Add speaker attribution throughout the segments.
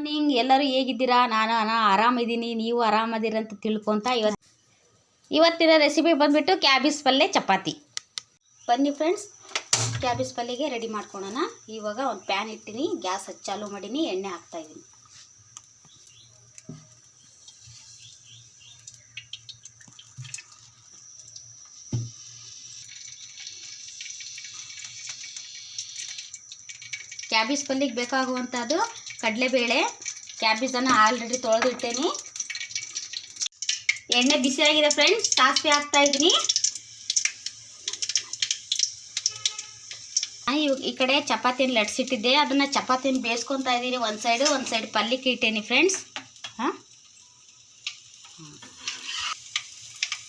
Speaker 1: Morning ಎಲ್ಲರೂ ಹೇಗಿದ್ದೀರಾ? ನಾನು ನಾನು ಆರಾಮಿದ್ದೀನಿ. ನೀವು ಆರಾಮದಿರಂತ ತಿಳ್ಕೊತ ಇವತ್ತು ಇವತ್ತಿನ ರೆಸಿಪಿ ಬಂದುಬಿಟ್ಟು ಕ್ಯಾಬೇಜ್ ಪಲ್ಯ ಚಪಾತಿ. ಬನ್ನಿ ಫ್ರೆಂಡ್ಸ್ ಕ್ಯಾಬಿಸ್ ಪಲ್ಯಗೆ ರೆಡಿ ಮಾಡ್ಕೊಳೋಣ. ಇವಾಗ ಒಂದು ಪ್ಯಾನ್ ಇಟ್ಟಿನಿ, ಗ್ಯಾಸ್ ಹಚ್ಚಾಲು ಚಾಲು ಮಾಡೀನಿ, ಎಣ್ಣೆ ಹಾಕ್ತಾಯಿದ್ದೀನಿ ಕ್ಯಾಬೇಜ್ ಪಲ್ಯಕ್ಕೆ ಬೇಕಾಗುವಂಥದ್ದು ಕಡಲೆಬೇಳೆ ಕ್ಯಾಬೇಜನ್ನು ಆಲ್ರೆಡಿ ತೊಳೆದಿಟ್ಟೇನಿ. ಎಣ್ಣೆ ಬಿಸಿಯಾಗಿದೆ ಫ್ರೆಂಡ್ಸ್ ಸಾಸಿವೆ ಹಾಕ್ತಾ ಇದ್ದೀನಿ. ಈ ಕಡೆ ಚಪಾತಿಯನ್ನು ಲಟ್ಸಿಟ್ಟಿದ್ದೆ, ಅದನ್ನು ಚಪಾತಿಯನ್ನು ಬೇಯಿಸ್ಕೊತಾ ಇದ್ದೀನಿ. ಒಂದು ಸೈಡು ಒಂದು ಸೈಡ್ ಪಲ್ಲಿಕ್ಕೆ ಇಟ್ಟೇನಿ ಫ್ರೆಂಡ್ಸ್ ಹಾಂ?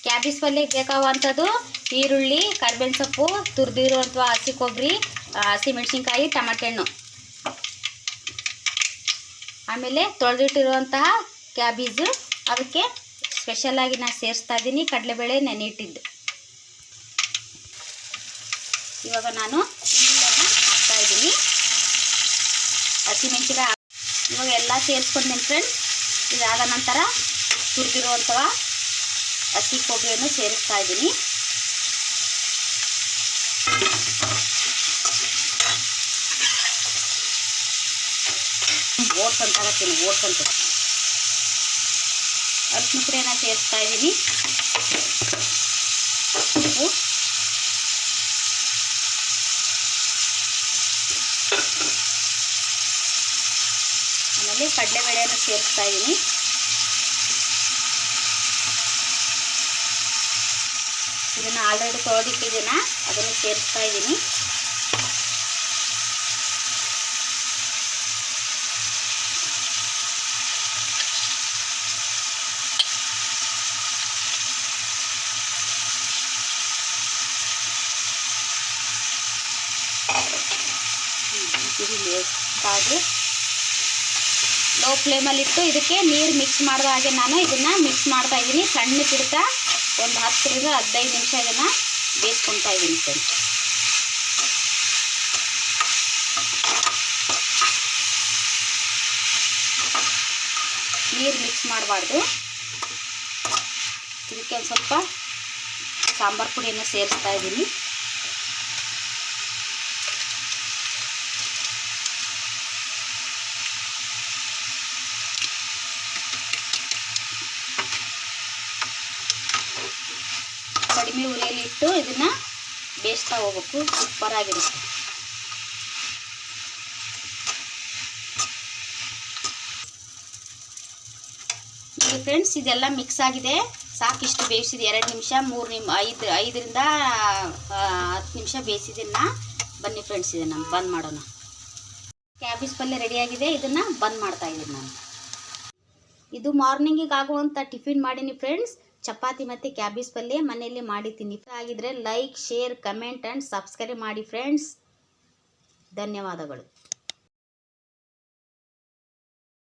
Speaker 1: ಕ್ಯಾಬೇಜ್ ಪಲ್ಯಕ್ಕೆ ಬೇಕಾಗುವಂಥದ್ದು, ಈರುಳ್ಳಿ, ಕರ್ಬೇವಿನ ಸೊಪ್ಪು, ತುರಿದಿರುವಂಥ ಹಸಿ ಕೊಬ್ಬರಿ ಹಸಿಮೆಣ್ಸಿನ್ಕಾಯಿ ಟಮಾಟೆ ಹಣ್ಣು. ಆಮೇಲೆ ತೊಳೆದಿಟ್ಟಿರುವಂತಹ ಕ್ಯಾಬೇಜು. ಅದಕ್ಕೆ ಸ್ಪೆಷಲಾಗಿ ನಾನು ಸೇರಿಸ್ತಾ ಇದ್ದೀನಿ ಕಡಲೆಬೇಳೆ ನೆನೆಯಿಟ್ಟಿದ್ದು. ಇವಾಗ ನಾನು ಹಾಕ್ತಾ ಇದ್ದೀನಿ ಹಸಿಮೆಣಸಿನ ಇವಾಗ ಎಲ್ಲ ಸೇರಿಸ್ಕೊಂಡೇನೆ ಫ್ರೆಂಡ್ಸ್ ಇದಾದ ನಂತರ ತುರಿದಿರುವಂತಹ ಹಸಿ ಕೊಬ್ಬರಿಯನ್ನು ಸೇರಿಸ್ತಾ ಇದ್ದೀನಿ ಓಟ್ಸಂತ ಹಾಕ್ತೀನಿ ಓಟ್ಸ್ ಅಂತ ಅರ್ಶಿನ ಪುಡಿಯನ್ನು ಸೇರಿಸ್ತಾ ಇದ್ದೀನಿ ಉಪ್ಪು. ಆಮೇಲೆ ಕಡಲೆಬೇಳೆಯನ್ನು ಸೇರಿಸ್ತಾ ಇದ್ದೀನಿ ಇದನ್ನು ಆಲ್ರೆಡಿ ತೊಳೆದಿಟ್ಟಿದ್ದೀನ? ಅದನ್ನು ಸೇರಿಸ್ತಾ ಇದ್ದೀನಿ ಕಾದು ಲೋ ಫ್ಲೇಮಲ್ಲಿಟ್ಟು ಇದಕ್ಕೆ ನೀರು ಮಿಕ್ಸ್ ಮಾಡಿದ ಹಾಗೆ ನಾನು ಇದನ್ನು ಮಿಕ್ಸ್ ಮಾಡ್ತಾ ಇದ್ದೀನಿ. ಸಣ್ಣ ಕಿಡ್ತಾ ಒಂದು ಹತ್ತರಿಂದ ಹದಿನೈದು ನಿಮಿಷ ಇದನ್ನು ಬೇಯಿಸ್ಕೊತಾ ಇದ್ದೀನಿ ಫ್ರೆಂಡ್ಸ್ ನೀರು ಮಿಕ್ಸ್ ಮಾಡಬಾರ್ದು. ಇದಕ್ಕೆ ಒಂದು ಸ್ವಲ್ಪ ಸಾಂಬಾರು ಪುಡಿಯನ್ನು ಸೇರಿಸ್ತಾ ಇದ್ದೀನಿ. ಕಡಿಮೆ ಉರಿಯಲ್ಲಿ ಇಟ್ಟು ಇದನ್ನು ಬೇಯಿಸ್ತಾ ಹೋಗ್ಬೇಕು. ಸೂಪರಾಗಿರುತ್ತೆ ಈಗ ಫ್ರೆಂಡ್ಸ್ ಇದೆಲ್ಲ ಮಿಕ್ಸ್ ಆಗಿದೆ. ಸಾಕಿಷ್ಟು ಬೇಯಿಸಿದೆ. ಎರಡು ನಿಮಿಷ, ಮೂರು ನಿಮ್, ಐದು, ಐದರಿಂದ ಹತ್ತು ನಿಮಿಷ ಬೇಯಿಸಿದನ್ನ ಬನ್ನಿ ಫ್ರೆಂಡ್ಸ್ ಇದನ್ನು ಬಂದ್ ಮಾಡೋಣ. ಕ್ಯಾಬೇಜ್ ಪಲ್ಯ ರೆಡಿಯಾಗಿದೆ ಇದನ್ನು ಬಂದ್ ಮಾಡ್ತಾ ಇದ್ದೀನಿ ನಾನು. ಇದು ಮಾರ್ನಿಂಗಿಗೆ ಆಗುವಂಥ ಟಿಫಿನ್ ಮಾಡೀನಿ ಫ್ರೆಂಡ್ಸ್ ಚಪಾತಿ ಮತ್ತು ಕ್ಯಾಬೇಜ್ ಪಲ್ಯ ಮನೆಯಲ್ಲಿ ಮಾಡಿ ತಿನ್ನಿ. ಆಗಿದ್ರೆ like share comment and subscribe ಮಾಡಿ ಫ್ರೆಂಡ್ಸ್ ಧನ್ಯವಾದಗಳು.